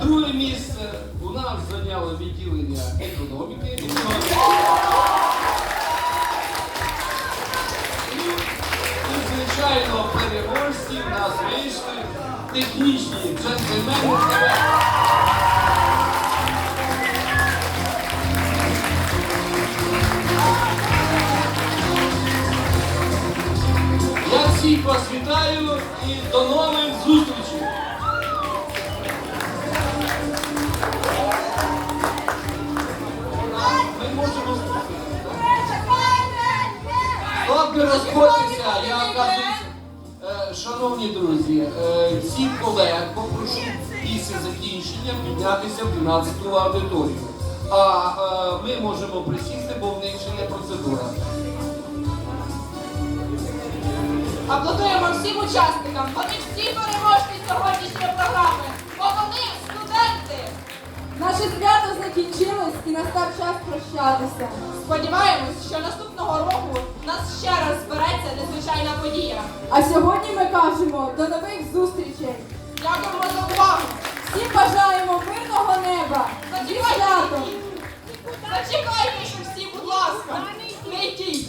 Друге місце у нас зайняло відділення економіки. Звичайно, переможці в нас вийшли технічні джентльмени. Я всіх вас вітаю і до нових зустрічей! Доки розходиться, я кажу, е, шановні друзі, е, всіх колег попрошу після закінчення піднятися в 12 аудиторію. А е, ми можемо присісти, бо в них ще є процедура. Аплодуємо всім учасникам. Вони всі переможці сьогоднішньої програми. Бо вони студенти. Наше свято закінчилось і настав час прощатися. Сподіваємось, що наступного незвичайна подія. А сьогодні ми кажемо до нових зустрічей. Дякуємо за увагу. Всім бажаємо мирного неба. Зачекайте! Зачекайте, що всі, будь ласка. Не йдіть.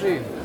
машин.